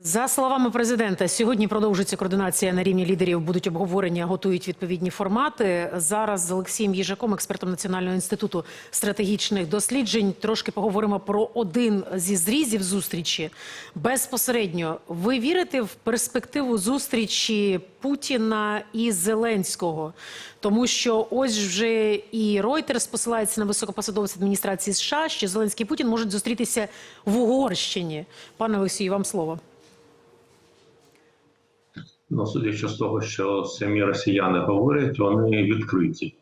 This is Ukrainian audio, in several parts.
За словами президента, сьогодні продовжиться координація на рівні лідерів. Будуть обговорення, готують відповідні формати. Зараз з Олексієм Їжаком, експертом Національного інституту стратегічних досліджень, трошки поговоримо про один зі зрізів зустрічі. Безпосередньо, ви вірите в перспективу зустрічі Путіна і Зеленського? Тому що ось вже і Reuters посилається на високопосадовців адміністрації США, що Зеленський і Путін можуть зустрітися в Угорщині. Пане Олексію, вам слово. Ну, судячи з того, що самі росіяни говорять, вони відкриті.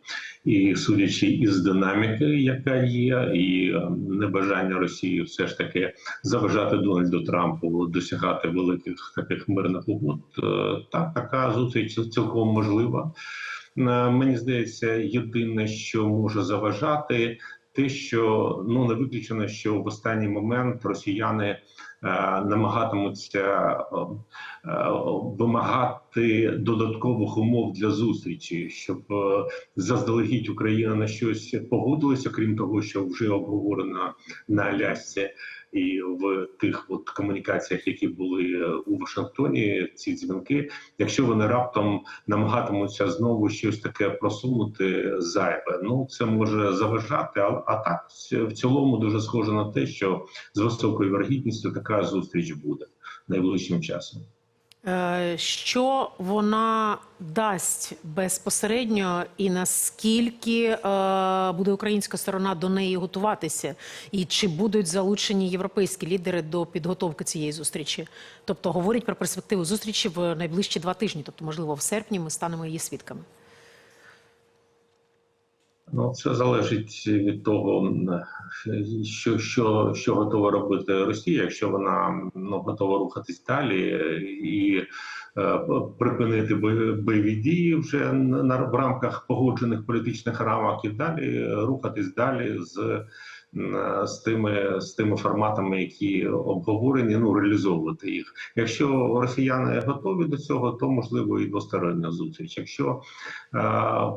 І судячи із динаміки, яка є, і е, небажання Росії все ж таки заважати Дональду Трампу досягати великих таких мирних угод, е, так така зустріч цілком можлива. Е, Мені здається, єдине, що може заважати, те, що ну не виключено, що в останній момент росіяни намагатимуться е, е, вимагати додаткових умов для зустрічі, щоб е, заздалегідь Україна на щось погодилася, крім того, що вже обговорено на Алясці. І в тих от комунікаціях, які були е, у Вашингтоні, ці дзвінки, якщо вони раптом намагатимуться знову щось таке просунути зайве, ну це може заважати. А, а так в цілому дуже схоже на те, що з високою вергідністю така зустріч буде найближчим часом. Е, Що вона дасть безпосередньо, і наскільки е, буде українська сторона до неї готуватися, і чи будуть залучені європейські лідери до підготовки цієї зустрічі? Тобто говорять про перспективу зустрічі в найближчі два тижні, тобто, можливо, в серпні ми станемо її свідками. Ну, це залежить від того, що, що, що готова робити Росія, якщо вона ну, готова рухатись далі і е, припинити бойові дії вже на в рамках погоджених політичних рамок і далі рухатись далі з. М, З тими з тими форматами, які обговорені, ну реалізовувати їх. Якщо росіяни готові до цього, то можливо і двостороння зустріч. Якщо е,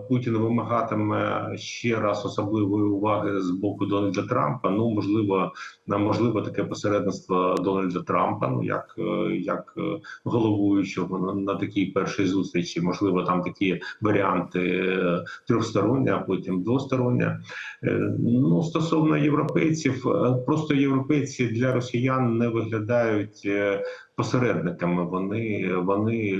Путін вимагатиме ще раз особливої уваги з боку Дональда Трампа. Ну можливо, на можливо таке посередництво Дональда Трампа, ну як, е, як е, головуючого на, такій першій зустрічі. Можливо, там такі варіанти е, трьохстороння, а потім двостороння. Е, Ну стосовно європейців, е, просто європейці для росіян не виглядають. е, Посередниками вони вони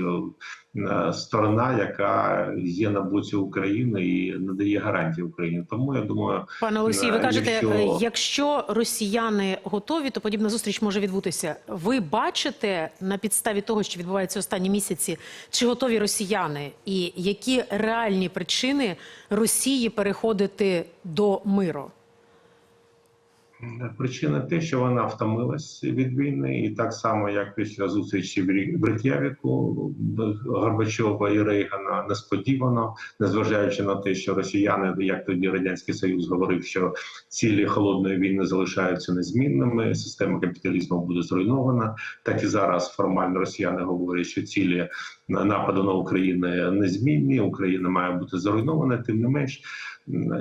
е, сторона, яка є на боці України і надає гарантії Україні. Тому я думаю, Пане Олексію, ви кажете, якщо- якщо росіяни готові, то подібна зустріч може відбутися. Ви бачите на підставі того, що відбувається останні місяці, чи готові росіяни, і які реальні причини Росії переходити до миру? Причина те, що вона втомилась від війни, і так само, як після зустрічі в Рі- Горбачова і Рейгана, несподівано, незважаючи на те, що росіяни, як тоді радянський союз говорив, що цілі холодної війни залишаються незмінними, система капіталізму буде зруйнована. Так і зараз формально росіяни говорять, що цілі нападу на Україну незмінні. Україна має бути зруйнована. Тим не менш,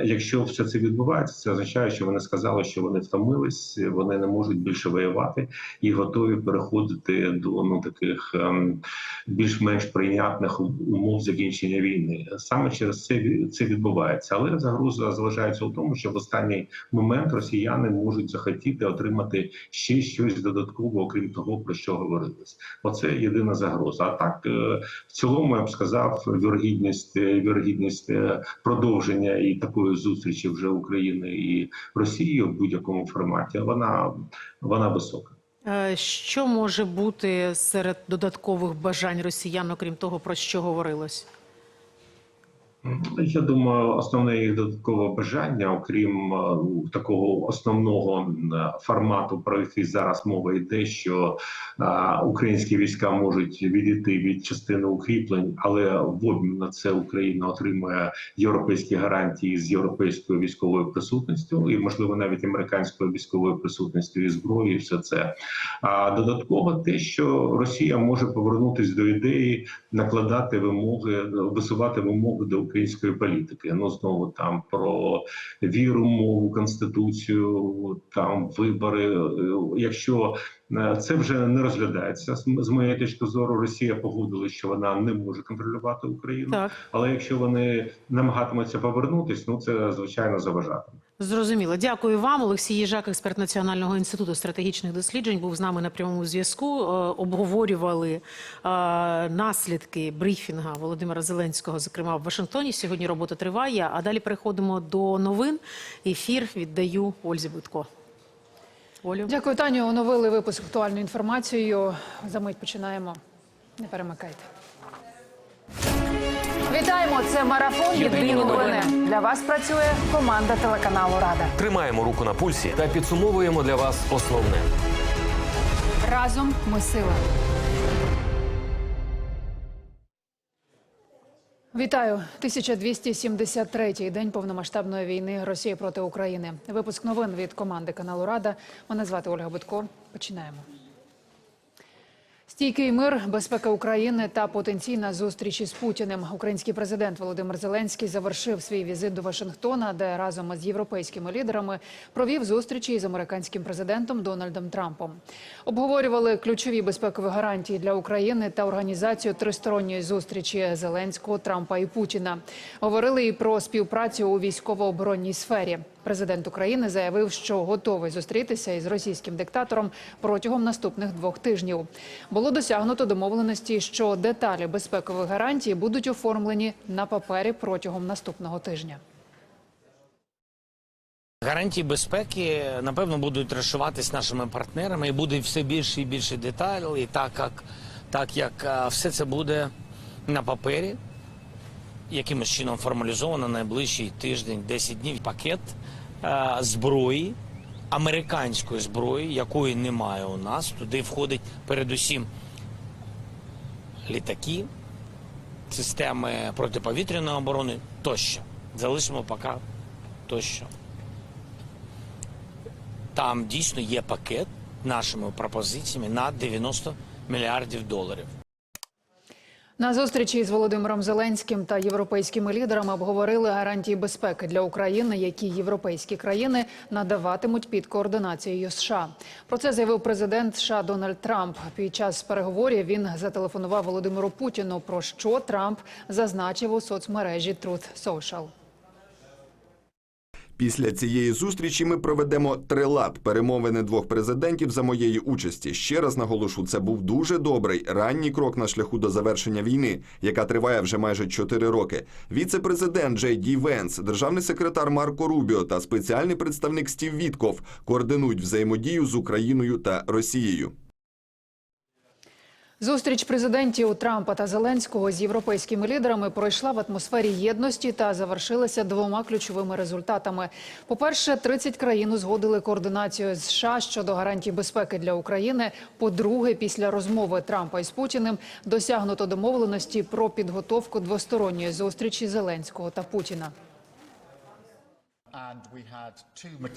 якщо все це відбувається, це означає, що вони сказали, що вони втомились, вони не можуть більше воювати і готові переходити до ну таких ем, більш-менш прийнятних умов закінчення війни. Саме через це це відбувається. Але загроза залишається у тому, що в останній момент росіяни можуть захотіти отримати ще щось додатково, окрім того, про що говорилось. Оце єдина загроза. А так е, в цілому я б сказав, вірогідність, е, вірогідність е, продовження і такої зустрічі вже України і Росії в будь-якому форматі. Вона вона висока. Е, Що може бути серед додаткових бажань росіян, окрім того, про що говорилось? Я думаю, основне їх додаткове бажання, окрім е, ну, такого основного формату, про який зараз мова йде, що е, українські війська можуть відійти від частини укріплень, але в обмін на це Україна отримує європейські гарантії з європейською військовою присутністю, і можливо навіть американською військовою присутністю і зброї, і все це. А додатково те, що Росія може повернутися до ідеї накладати вимоги, висувати вимоги до української політики. Ну знову там про віру, мову, конституцію, там вибори. Е, Якщо це вже не розглядається з моєї точки зору, Росія погодила, що вона не може контролювати Україну. Так. Але якщо вони намагатимуться повернутись, ну це звичайно заважатиме. Зрозуміло. Дякую вам. Олексій Їжак, експерт Національного інституту стратегічних досліджень, був з нами на прямому зв'язку. Е, Обговорювали е, наслідки брифінга Володимира Зеленського, зокрема в Вашингтоні. Сьогодні робота триває. А далі переходимо до новин. Ефір віддаю Ользі Будко. Олю. Дякую, Таню. Оновили випуск актуальною інформацією. За мить починаємо. Не перемикайте. Вітаємо! Це марафон. Єдині новини. Для вас працює команда телеканалу Рада. Тримаємо руку на пульсі та підсумовуємо для вас основне. Разом ми сила. Вітаю 1273-й день повномасштабної війни Росії проти України. Випуск новин від команди каналу Рада. Мене звати Ольга Будко. Починаємо. Стійкий мир, безпека України та потенційна зустріч із Путіним. Український президент Володимир Зеленський завершив свій візит до Вашингтона, де разом із європейськими лідерами провів зустрічі із американським президентом Дональдом Трампом. Обговорювали ключові безпекові гарантії для України та організацію тристоронньої зустрічі Зеленського, Трампа і Путіна. Говорили і про співпрацю у військово-оборонній сфері. Президент України заявив, що готовий зустрітися із російським диктатором протягом наступних двох тижнів. Було досягнуто домовленості, що деталі безпекових гарантій будуть оформлені на папері протягом наступного тижня. Гарантії безпеки напевно будуть розшиватись нашими партнерами, і буде все більше і більше деталей, так як, так як все це буде на папері, якимось чином формалізовано найближчий тиждень, 10 днів пакет а, зброї, американської зброї, якої немає у нас. Туди входить передусім літаки, системи протиповітряної оборони тощо. Залишимо поки тощо. Там дійсно є пакет нашими пропозиціями на 90 мільярдів доларів. На зустрічі з Володимиром Зеленським та європейськими лідерами обговорили гарантії безпеки для України, які європейські країни надаватимуть під координацією США. Про це заявив президент США Дональд Трамп. Під час переговорів він зателефонував Володимиру Путіну. Про що Трамп зазначив у соцмережі Truth Social. Після цієї зустрічі ми проведемо трилад перемовини двох президентів за моєї участі. Ще раз наголошу, це був дуже добрий ранній крок на шляху до завершення війни, яка триває вже майже чотири роки. Віце-президент Джей Ді Венс, державний секретар Марко Рубіо та спеціальний представник Стів Вітков координують взаємодію з Україною та Росією. Зустріч президентів Трампа та Зеленського з європейськими лідерами пройшла в атмосфері єдності та завершилася двома ключовими результатами. По-перше, 30 країн узгодили координацію з США щодо гарантій безпеки для України. По-друге, після розмови Трампа із Путіним досягнуто домовленості про підготовку двосторонньої зустрічі Зеленського та Путіна.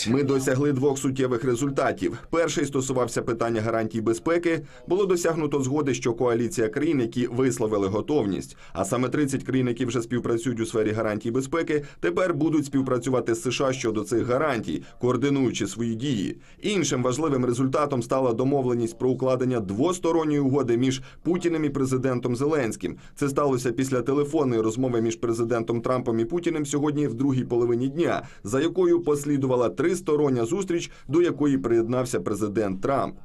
Ми досягли двох суттєвих результатів. Перший стосувався питання гарантій безпеки. Було досягнуто згоди, що коаліція країн, які висловили готовність, а саме 30 країн, які вже співпрацюють у сфері гарантій безпеки, тепер будуть співпрацювати з США щодо цих гарантій, координуючи свої дії. Іншим важливим результатом стала домовленість про укладення двосторонньої угоди між Путіним і президентом Зеленським. Це сталося після телефонної розмови між президентом Трампом і Путіним сьогодні в другій половині дня, за якою послідувала тристороння зустріч, до якої приєднався президент Трамп.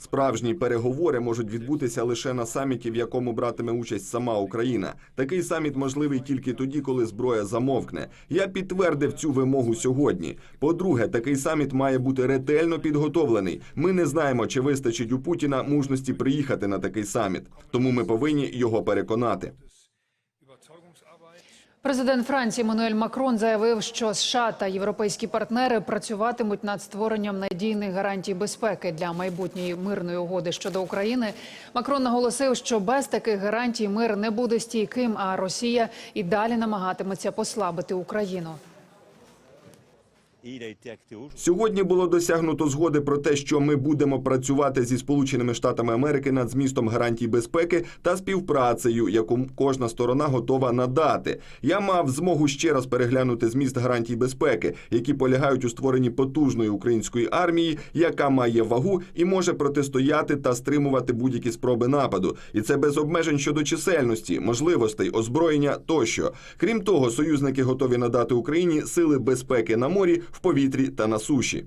Справжні переговори можуть відбутися лише на саміті, в якому братиме участь сама Україна. Такий саміт можливий тільки тоді, коли зброя замовкне. Я підтвердив цю вимогу сьогодні. По-друге, такий саміт має бути ретельно підготовлений. Ми не знаємо, чи вистачить у Путіна мужності приїхати на такий саміт, тому ми повинні його переконати. Президент Франції Мануель Макрон заявив, що США та європейські партнери працюватимуть над створенням надійних гарантій безпеки для майбутньої мирної угоди щодо України. Макрон наголосив, що без таких гарантій мир не буде стійким, а Росія і далі намагатиметься послабити Україну. Сьогодні було досягнуто згоди про те, що ми будемо працювати зі Сполученими Штатами Америки над змістом гарантій безпеки та співпрацею, яку кожна сторона готова надати. Я мав змогу ще раз переглянути зміст гарантій безпеки, які полягають у створенні потужної української армії, яка має вагу і може протистояти та стримувати будь-які спроби нападу. І це без обмежень щодо чисельності, можливостей, озброєння тощо. Крім того, союзники готові надати Україні сили безпеки на морі, в повітрі та на суші.